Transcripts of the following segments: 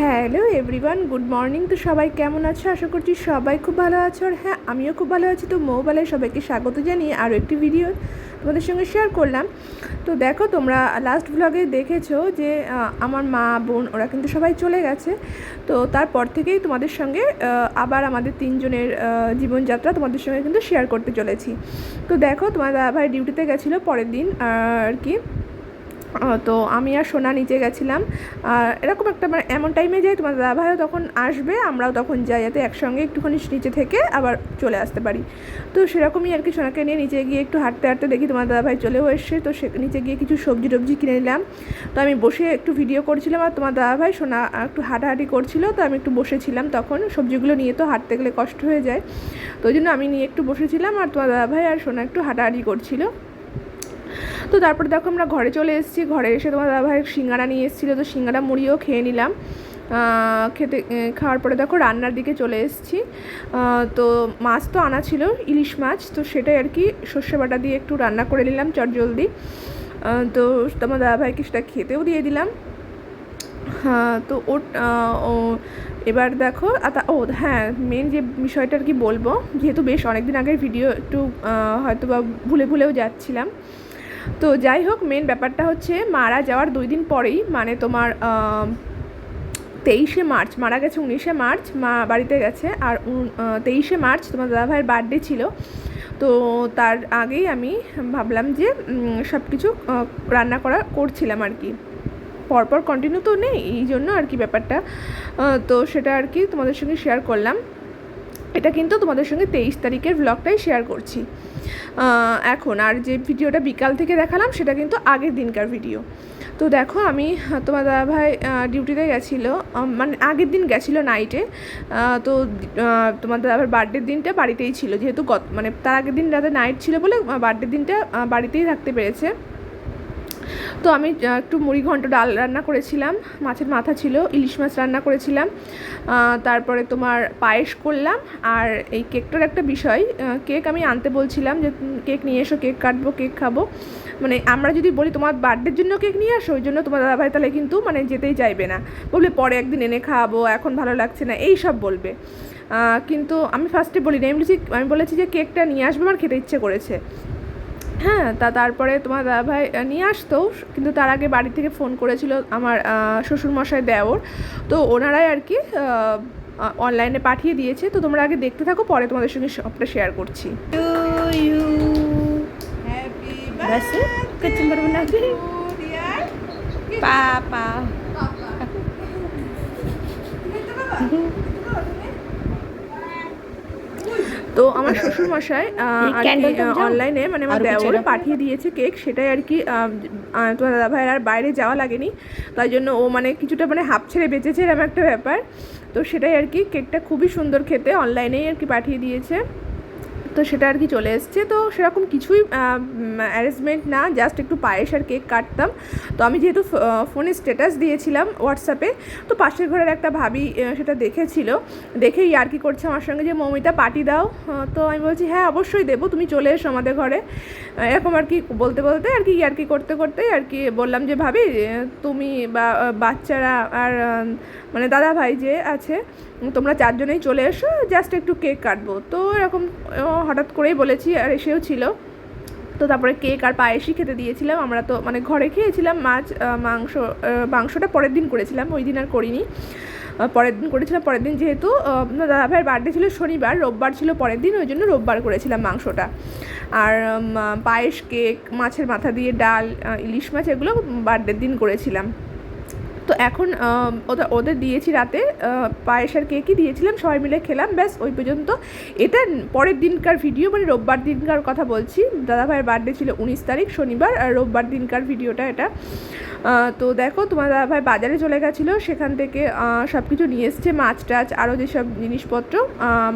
Hello everyone, good morning. তো সবাই কেমন আছো? আশা করছি সবাই খুব ভালো আছো। আর হ্যাঁ আমিও খুব ভালো আছি। তো মোবাইলে সবাইকে স্বাগত জানিয়ে আরও একটি ভিডিও তোমাদের সঙ্গে শেয়ার করলাম। তো দেখো, তোমরা লাস্ট ব্লগে দেখেছ যে আমার মা, বোন, ওরা কিন্তু সবাই চলে গেছে। তো তারপর থেকেই তোমাদের সঙ্গে আবার আমাদের তিনজনের জীবনযাত্রা তোমাদের সঙ্গে কিন্তু শেয়ার করতে চলেছি। তো দেখো, তোমার দাদাভাই ডিউটিতে গেছিল পরের দিন, আর কি। তো আমি আর সোনা নিচে গেছিলাম। আর এরকম একটা মানে এমন টাইমে যাই তোমার দাদাভাইও তখন আসবে, আমরাও তখন যাই, যাতে একসঙ্গে একটুখানি নিচে থেকে আবার চলে আসতে পারি। তো সেরকমই আর কি সোনাকে নিয়ে নিচে গিয়ে একটু হাঁটতে হাঁটতে দেখি তোমার দাদাভাই চলেও এসছে। তো সে নিচে গিয়ে কিছু সবজি টবজি কিনে নিলাম। তো আমি বসে একটু ভিডিও করছিলাম আর তোমার দাদাভাই সোনা একটু হাঁটাহাঁটি করছিল। তো আমি একটু বসেছিলাম তখন। সবজিগুলো নিয়ে তো হাঁটতে গেলে কষ্ট হয়ে যায়। তো ওই জন্য আমি নিয়ে একটু বসেছিলাম আর তোমার দাদাভাই আর সোনা একটু হাঁটাহাঁটি করছিল। তো তারপরে দেখো আমরা ঘরে চলে এসেছি। ঘরে এসে তোমার দাদা দাদাভাই সিঙ্গারা নিয়ে এসেছিল, তো সিঙ্গারা মুড়িও খেয়ে নিলাম। খেতে খাওয়ার পরে দেখো রান্নার দিকে চলে এসেছি। তো মাছ তো আনা ছিল, ইলিশ মাছ, তো সেটাই আর কি সর্ষে বাটা দিয়ে একটু রান্না করে নিলাম চট জলদি। তো তোমার দাদাভাইকে সেটা খেতেও দিয়ে দিলাম। হ্যাঁ তো ও, এবার দেখো ও হ্যাঁ মেন যে বিষয়টা আর কি বলব, যেহেতু বেশ অনেক দিন আগের ভিডিও একটু হয়তো বা ভুলে ভুলেও যাচ্ছিলাম। তো যাই হোক মেন ব্যাপারটা হচ্ছে মারা যাওয়ার দুই দিন পরেই মানে তোমার তেইশে মার্চ, মারা গেছে উনিশে মার্চ, মা বাড়িতে গেছে আর তেইশে মার্চ তোমার দাদাভাইয়ের বার্থডে ছিল। তো তার আগেই আমি ভাবলাম যে সব কিছু রান্না করা করছিলাম আর কি। পরপর কন্টিনিউ তো নেই, এই জন্য আর কি ব্যাপারটা। তো সেটা আর কি তোমাদের সঙ্গে শেয়ার করলাম। এটা কিন্তু তোমাদের সঙ্গে তেইশ তারিখের ব্লগটাই শেয়ার করছি। এখন আর যে ভিডিওটা বিকাল থেকে দেখালাম, সেটা কিন্তু আগের দিনকার ভিডিও তো দেখো, আমি তোমার দাদাভাই ডিউটিতে গেছিল মানে আগের দিন গেছিল নাইটে তো তোমার দাদাভাইয়ের বার্থডের দিনটা বাড়িতেই ছিল, যেহেতু গত মানে তার আগের দিন রাতে নাইট ছিল বলে বার্থডের দিনটা বাড়িতেই থাকতে পেরেছে। তো আমি একটু মুড়ি ঘন্ট ডাল রান্না করেছিলাম, মাছের মাথা ছিল, ইলিশ মাছ রান্না করেছিলাম তারপরে তোমার পায়েস করলাম, আর এই কেকটার একটা বিষয় কেক আমি আনতে বলছিলাম যে কেক নিয়ে এসো, কেক কাটবো, কেক খাব। মানে আমরা যদি বলি তোমার বার্থডের জন্য কেক নিয়ে আসো, ওই জন্য তোমার দাদাভাই তাহলে কিন্তু মানে যেতেই চাইবে না। বলবে, পরে একদিন এনে খাওয়াবো এখন ভালো লাগছে না, এই সব বলবে। কিন্তু আমি ফার্স্টে বলি না আমি বলেছি আমি বলেছি যে, কেকটা নিয়ে আসব আমার, খেতে ইচ্ছে করেছে। হ্যাঁ তা তারপরে তোমার দাদাভাই নিয়ে আসতো। কিন্তু তার আগে বাড়ি থেকে ফোন করেছিল আমার শ্বশুরমশাই দেওর। তো ওনারাই আর কি অনলাইনে পাঠিয়ে দিয়েছে। তো তোমরা আগে দেখতে থাকো পরে তোমাদের সঙ্গে সবটা শেয়ার করছি। To তো আমার শ্বশুরমশাই? অনলাইনে মানে আমার দেওয়ারে পাঠিয়ে দিয়েছে কেক সেটাই আর কি তোমার দাদা ভাইয়ের আর বাইরে যাওয়া লাগেনি। তাই জন্য ও মানে কিছুটা মানে হাফ ছেড়ে বেঁচেছে এরকম একটা ব্যাপার। তো সেটাই আর কি কেকটা খুবই সুন্দর খেতে অনলাইনেই আর কি পাঠিয়ে দিয়েছে। তো সেটা আর কি চলে এসছে। তো সেরকম কিছুই অ্যারেঞ্জমেন্ট না জাস্ট একটু পায়েস আর কেক কাটতাম। তো আমি যেহেতু ফোনে স্ট্যাটাস দিয়েছিলাম হোয়াটসঅ্যাপে তো পাশের ঘরের একটা ভাবি সেটা দেখেছিল। দেখেই আর কি করছে আমার সঙ্গে যে, মৌমিতা পার্টি দাও। তো আমি বলছি হ্যাঁ অবশ্যই দেবো, তুমি চলে এসো আমাদের ঘরে। এরকম আর কি বলতে বলতে আর কি আর কি করতে করতে আর কি বললাম যে, ভাবি তুমি বা বাচ্চারা আর মানে দাদা ভাই যে আছে, তোমরা চারজনেই চলে এসো জাস্ট একটু কেক কাটবো। তো এরকম হঠাৎ করেই বলেছি, আর এসেও ছিল। তো তারপরে কেক আর পায়েসই খেতে দিয়েছিলাম। আমরা তো মানে ঘরে খেয়েছিলাম মাছ মাংস মাংসটা পরের দিন করেছিলাম। ওই দিন আর করিনি। পরের দিন করেছিলাম। পরের দিন যেহেতু দাদা ভাইয়ের বার্থডে ছিল শনিবার, রোববার ছিল পরের দিন, ওই জন্য রোববার করেছিলাম মাংসটা। আর পায়েস, কেক, মাছের মাথা দিয়ে ডাল ইলিশ মাছ, এগুলো বার্থডের দিন করেছিলাম। তো এখন ওদের ওদের দিয়েছি রাতে পায়েসার কেকই দিয়েছিলাম, সবাই মিলে খেলাম, ব্যাস, ওই পর্যন্ত। এটা পরের দিনকার ভিডিও মানে রোববার দিনকার কথা বলছি। দাদাভাইয়ের বার্থডে ছিল উনিশ তারিখ, শনিবার, আর রোববার দিনকার ভিডিওটা এটা। তো দেখো, তোমার দাদাভাই বাজারে চলে গেছিল, সেখান থেকে সব কিছু নিয়ে এসছে, মাছ টাছ আরও যেসব জিনিসপত্র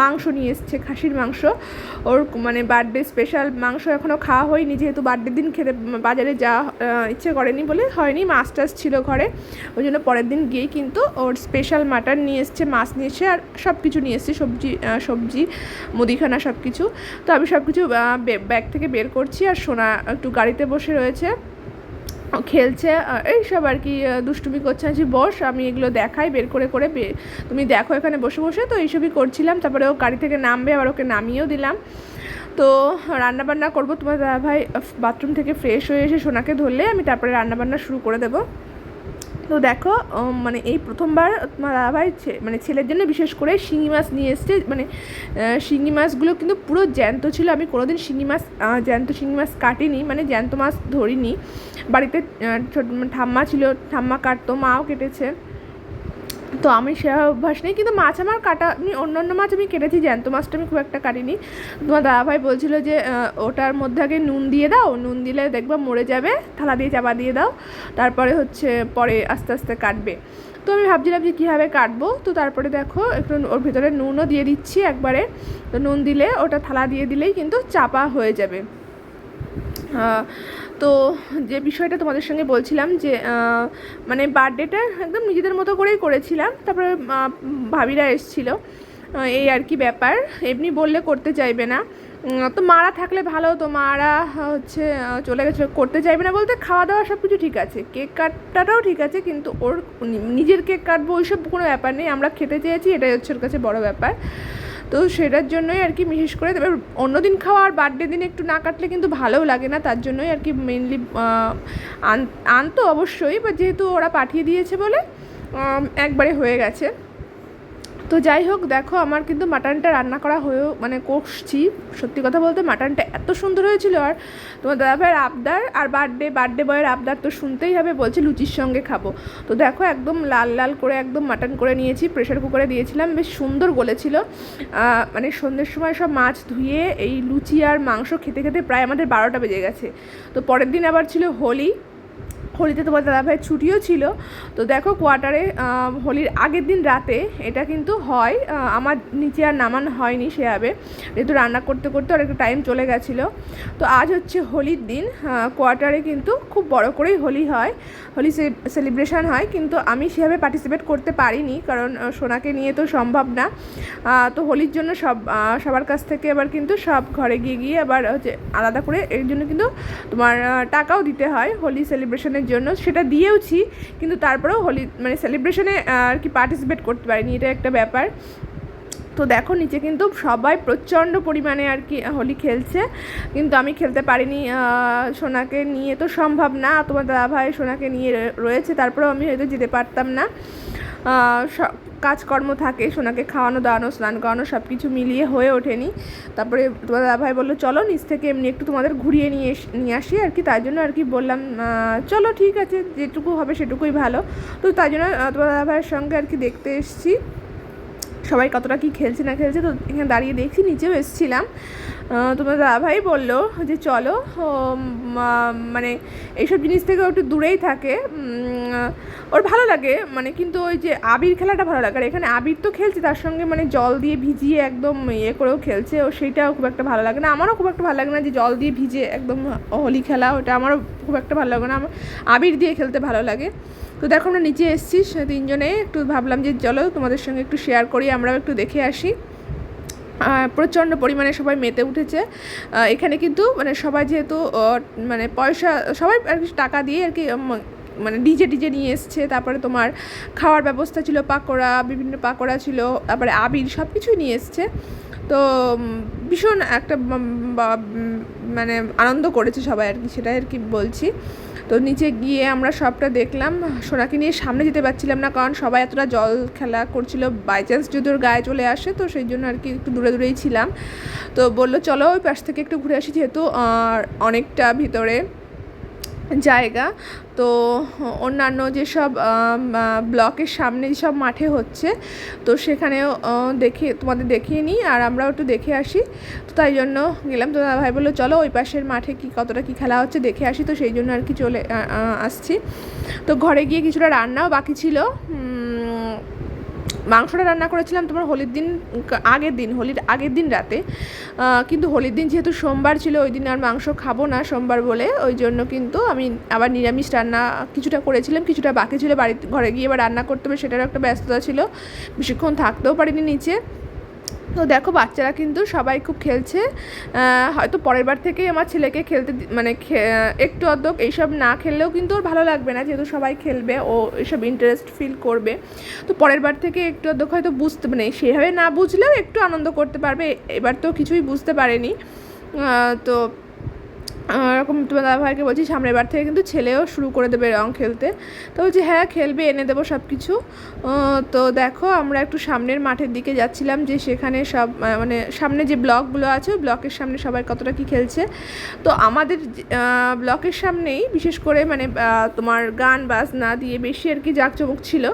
মাংস নিয়ে এসছে, খাসির মাংস, ওর মানে বার্থডে স্পেশাল মাংস এখনও খাওয়া হয়নি, যেহেতু বার্থডে দিন খেতে বাজারে যাওয়া ইচ্ছে করেনি বলে হয়নি, মাছ টাছ ছিল ঘরে, ওই জন্য পরের দিন গিয়েই কিন্তু ওর স্পেশাল মাটন নিয়ে এসছে, মাছ নিয়ে এসছে, আর সব কিছু নিয়ে এসছে, সবজি সবজি, মুদিখানা সব কিছু তো আমি সব কিছু ব্যাগ থেকে বের করছি, আর সোনা একটু গাড়িতে বসে রয়েছে খেলছে এইসব আর কি দুষ্টুমি করছে। আছি বস, আমি এগুলো দেখাই, বের করে করে তুমি দেখো এখানে বসে বসে। তো এইসবই করছিলাম। তারপরে ও গাড়ি থেকে নামবে, আবার ওকে নামিয়েও দিলাম। তো রান্নাবান্না করব। তোমার দাদা ভাই বাথরুম থেকে ফ্রেশ হয়ে এসে সোনাকে ধরলে আমি তারপরে রান্নাবান্না শুরু করে দেবো। তো দেখো মানে এই প্রথমবার তোমার ছে- মানে ছেলের জন্য বিশেষ করে শিঙি মাছ নিয়ে এসছে। মানে শিঙি মাছগুলো কিন্তু পুরো জ্যান্ত ছিল। আমি কোনোদিন শিঙি মাছ জ্যান্ত শিঙি মাছ কাটিনি মানে জ্যান্ত মাছ ধরিনি। বাড়িতে ছোট, ঠাম্মা ছিল, ঠাম্মা কাটতো, মাও কেটেছে। তো আমি সে অভ্যাস নেই, কিন্তু মাছ আমার কাটা, আমি অন্য অন্য মাছ আমি কেটেছি, জ্যান্ত মাছটা আমি খুব একটা কাটিনি। তোমার দাদাভাই বলছিল যে ওটার মধ্যে আগে নুন দিয়ে দাও, নুন দিলে দেখবা মরে যাবে, থালা দিয়ে চাপা দিয়ে দাও, তারপরে হচ্ছে পরে আস্তে আস্তে কাটবে। তো আমি ভাবছিলাম যে কীভাবে কাটবো, তো তারপরে দেখো, একটু ওর ভিতরে নুনও দিয়ে দিচ্ছি একবারে। তো নুন দিলে, ওটা থালা দিয়ে দিলেই কিন্তু চাপা হয়ে যাবে। তো যে বিষয়টা তোমাদের সঙ্গে বলছিলাম যে মানে বার্থডেটা একদম নিজেদের মতো করেই করেছিলাম। তারপরে ভাবিরা এসছিল। এই আর কি ব্যাপার। এমনি বললে করতে চাইবে না। তো মারা থাকলে ভালো তো মারা হচ্ছে চলে গেছে, করতে চাইবে না বলতে খাওয়া দাওয়া সব কিছু ঠিক আছে। কেক কাটাটাও ঠিক আছে, কিন্তু ওর নিজের কেক কাটবো ওইসব কোনো ব্যাপার নেই। আমরা খেতে চেয়েছি, এটাই হচ্ছে ওর কাছে বড় ব্যাপার। তো সেটার জন্যই আর কি বিশেষ করে তবে অন্যদিন খাওয়া আর বার্থডে দিনে একটু না কাটলে কিন্তু ভালোও লাগে না, তার জন্যই আর কি মেনলি আন, আনতো অবশ্যই বা যেহেতু ওরা পাঠিয়ে দিয়েছে বলে একবারে হয়ে গেছে। তো যাই হোক, দেখো আমার কিন্তু মাটনটা রান্না করা হয়েও মানে কষছি। সত্যি কথা বলতে মাটনটা এত সুন্দর হয়েছিল আর তোমার দাদা দাদাভাইয়ের আবদার আর বার্থডে বার্থডে বয়ের আবদার তো শুনতেই হবে, বলছে লুচির সঙ্গে খাব। তো দেখো একদম লাল লাল করে একদম মাটন করে নিয়েছি প্রেশার কুকারে দিয়েছিলাম, বেশ সুন্দর গলেছিল। মানে সন্ধ্যের সময় সব মাছ ধুয়ে এই লুচি আর মাংস খেতে খেতে প্রায় আমাদের বারোটা বেজে গেছে। তো পরের দিন আবার ছিল হোলি হোলিতে তোমার দাদাভাইয়ের ছুটিও ছিল। তো দেখো কোয়ার্টারে হোলির আগের দিন রাতে এটা কিন্তু হয় আমার নিচে আর নামানো হয়নি সেভাবে। যেহেতু রান্না করতে করতে অনেকটা টাইম চলে গেছিল। তো আজ হচ্ছে হোলির দিন কোয়ার্টারে কিন্তু খুব বড় করেই হোলি হয়, হোলি সেলিব্রেশন হয়। কিন্তু আমি সেভাবে পার্টিসিপেট করতে পারিনি, কারণ সোনাকে নিয়ে তো সম্ভব না। তো হোলির জন্য সব সবার কাছ থেকে আবার কিন্তু সব ঘরে গিয়ে গিয়ে আবার হচ্ছে আলাদা করে এর জন্য কিন্তু তোমার টাকাও দিতে হয়। হোলি সেলিব্রেশনের জন্য সেটা দিয়েওছি, কিন্তু তারপরেও হোলি মানে সেলিব্রেশনে আর কি পার্টিসিপেট করতে পারিনি, এটা একটা ব্যাপার। তো দেখো, নিচে কিন্তু সবাই প্রচণ্ড পরিমাণে আর কি হোলি খেলছে, কিন্তু আমি খেলতে পারিনি সোনাকে নিয়ে তো সম্ভব না, তোমার দাদা ভাই সোনাকে নিয়ে রয়েছে, তারপরেও আমি হয়তো যেতে পারতাম না। কাজকর্ম থাকে, সোনাকে খাওয়ানো, দাওয়ানো, স্নান করানো সব কিছু মিলিয়ে হয়ে ওঠেনি। তারপরে তোমার দাদাভাই বলল, চলো নিচ থেকে এমনি একটু তোমাদের ঘুরিয়ে নিয়ে নিয়ে আসি আর কি। তাই জন্য আর কি বললাম চলো ঠিক আছে, যেটুকু হবে সেটুকুই ভালো। তো তাই জন্য তোমার দাদা ভাইয়ের সঙ্গে আর কি দেখতে এসেছি। সবাই কতটা কি খেলছে না খেলছে তো এখানে দাঁড়িয়ে দেখছি, নিচেও এসেছিলাম। তোমার দাদাভাই বলল যে চলো মানে এইসব জিনিস থেকে একটু দূরেই থাকে। ওর ভালো লাগে মানে কিন্তু ওই যে আবির খেলাটা ভালো লাগে। আর এখানে আবির তো খেলছে, তার সঙ্গে মানে জল দিয়ে ভিজিয়ে একদম ইয়ে করেও খেলছে। ও সেইটাও খুব একটা ভালো লাগে না। আমারও খুব একটা ভালো লাগে না যে জল দিয়ে ভিজে একদম হোলি খেলা, ওটা আমারও খুব একটা ভালো লাগে না। আমার আবির দিয়ে খেলতে ভালো লাগে। তো দেখো আমরা নিচে এসেছি তিনজনে। একটু ভাবলাম যে চলো তোমাদের সঙ্গে একটু শেয়ার করি, আমরাও একটু দেখে আসি। প্রচণ্ড পরিমাণে সবাই মেতে উঠেছে। এখানে কিন্তু মানে সবাই যেহেতু মানে পয়সা, সবাই আর কি টাকা দিয়ে আর কি মানে ডিজে ডিজে নিয়ে এসছে। তারপরে তোমার খাওয়ার ব্যবস্থা ছিল, পাকোড়া, বিভিন্ন পাকোড়া ছিল, তারপরে আবির সব কিছুই নিয়ে এসছে। তো ভীষণ একটা মানে আনন্দ করেছে সবাই আর কি, সেটাই আর কি বলছি। তো নিচে গিয়ে আমরা সবটা দেখলাম। সোনাকে নিয়ে সামনে যেতে পারছিলাম না কারণ সবাই এতটা জল খেলা করছিল। বাই চান্স যদি ওর গায়ে চলে আসে তো সেই জন্য আর কি একটু দূরে দূরেই ছিলাম। তো বলল, চলো ওই পাশ থেকে একটু ঘুরে আসি যেহেতু অনেকটা ভিতরে। জায়গা। তো অন্যান্য যেসব ব্লকের সামনে যেসব মাঠে হচ্ছে, তো সেখানেও দেখে, তোমাদের দেখিয়ে নিই আর আমরাও একটু দেখে আসি। তো তাই জন্য গেলাম, তো দাদা ভাই বলল, চলো ওই পাশের মাঠে কি, কতটা কি খেলা হচ্ছে দেখে আসি। তো সেই জন্য আর কি চলে আসছি। তো ঘরে গিয়ে কিছুটা রান্নাও বাকি ছিল। মাংসটা রান্না করেছিলাম তোমার হোলির দিন, আগের দিন, হোলির আগের দিন রাতে। কিন্তু হোলির দিন যেহেতু সোমবার ছিল, ওই দিন আর মাংস খাব না সোমবার বলে, ওই জন্য কিন্তু আমি আবার নিরামিষ রান্না কিছুটা করেছিলাম, কিছুটা বাকি ছিল বাড়ি ঘরে গিয়ে আবার রান্না করতে হবে, সেটারও একটা ব্যস্ততা ছিল। বেশিক্ষণ থাকতেও পারিনি নিচে। তো দেখো, বাচ্চারা কিন্তু সবাই খুব খেলছে। হয়তো পরের বার থেকেই আমার ছেলেকে খেলতে মানে একটু অর্ধক এইসব না খেললেও কিন্তু ওর ভালো লাগবে না, যেহেতু সবাই খেলবে, ও এসব ইন্টারেস্ট ফিল করবে। তো পরের বার থেকে একটু অর্ধক হয়তো বুঝতে মানে সেভাবে না বুঝলেও একটু আনন্দ করতে পারবে এবার তো কিছুই বুঝতে পারেনি। তো আহ, এরকম তোমার দাদাভাইকে বলছি সামনের বার থেকে কিন্তু ছেলেও শুরু করে দেবে রং খেলতে। তো বলছি হ্যাঁ খেলবে এনে দেবো সব কিছু তো দেখো আমরা একটু সামনের মাঠের দিকে যাচ্ছিলাম যে সেখানে সব মানে সামনে যে ব্লকগুলো আছে ব্লকের সামনে সবাই কতটা কি খেলছে। তো আমাদের ব্লকের সামনেই বিশেষ করে মানে তোমার গান বাজনা দিয়ে বেশি আর কি জাঁকজমক ছিল।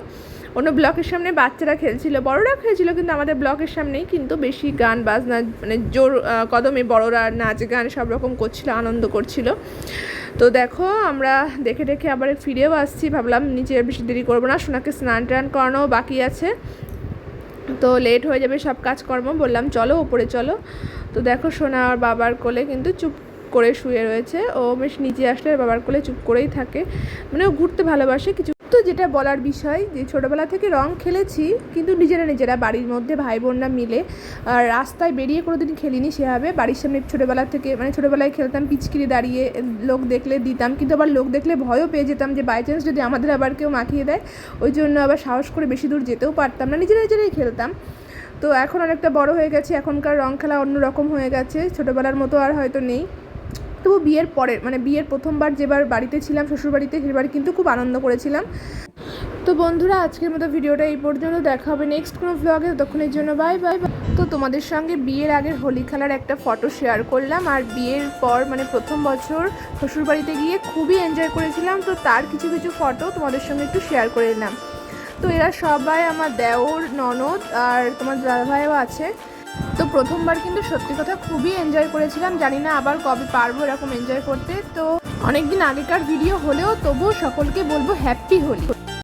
অন্য ব্লকের সামনে বাচ্চারা খেলছিল বড়রা খেলছিল, কিন্তু আমাদের ব্লকের সামনেই কিন্তু বেশি গান, বাজনা মানে জোর কদমে বড়রা নাচ, গান সব রকম করছিল, আনন্দ করছিল। তো দেখো, আমরা দেখে দেখে আবার ফিরেও আসছি, ভাবলাম নিচে বেশি দেরি করব না, সোনাকে স্নান টান করানো বাকি আছে। তো লেট হয়ে যাবে সব কাজকর্ম, বললাম চলো ওপরে চলো। তো দেখো, সোনা আর বাবার কোলে কিন্তু চুপ করে শুয়ে রয়েছে। ও বেশ নিচে আসলে বাবার কোলে চুপ করেই থাকে। মানে ও ঘুরতে ভালোবাসে, কিছু তো যেটা বলার বিষয়, যে ছোটোবেলা থেকে রং খেলেছি, কিন্তু নিজেরা নিজেরা বাড়ির মধ্যে ভাই বোনরা মিলে, আর রাস্তায় বেরিয়ে কোনো দিন খেলিনি সেভাবে। বাড়ির সামনে ছোটোবেলা থেকে মানে ছোটোবেলায় খেলতাম, পিচকিরি দাঁড়িয়ে লোক দেখলে দিতাম, কিন্তু আবার লোক দেখলে ভয়ও পেয়ে যেতাম যে বাই চান্স যদি আমাদের আবার কেউ মাখিয়ে দেয়, ওই জন্য আবার সাহস করে বেশি দূর যেতেও পারতাম না। নিজেরা নিজেরাই খেলতাম। তো এখন অনেকটা বড় হয়ে গেছে, এখনকার রং খেলা অন্যরকম হয়ে গেছে, ছোটোবেলার মতো আর হয়তো নেই। তবু বিয়ের পরে মানে বিয়ের প্রথমবার যেবার বাড়িতে ছিলাম, শ্বশুরবাড়িতে, সেবার কিন্তু খুব আনন্দ করেছিলাম। তো বন্ধুরা, আজকের মতো ভিডিওটা এই পর্যন্ত। দেখা হবে নেক্সট কোনো ভ্লগে ততক্ষণের জন্য বাই বাই তো তোমাদের সঙ্গে বিয়ের আগের হোলি খেলার একটা ফটো শেয়ার করলাম। আর বিয়ের পর মানে প্রথম বছর শ্বশুরবাড়িতে গিয়ে খুবই এনজয় করেছিলাম। তো তার কিছু কিছু ফটো তোমাদের সঙ্গে একটু শেয়ার করে নিলাম। তো এরা সবাই আমার দেওর ননদ আর তোমার দাদাভাইও আছে। তো প্রথমবার কিন্তু সত্যি কথা খুবই এনজয় করেছিলাম। জানি না আবার কবে পারব এরকম এনজয় করতে। তো অনেকদিন আগেকার ভিডিও হলেও তবুও সকলকে বলব হ্যাপি হোলি।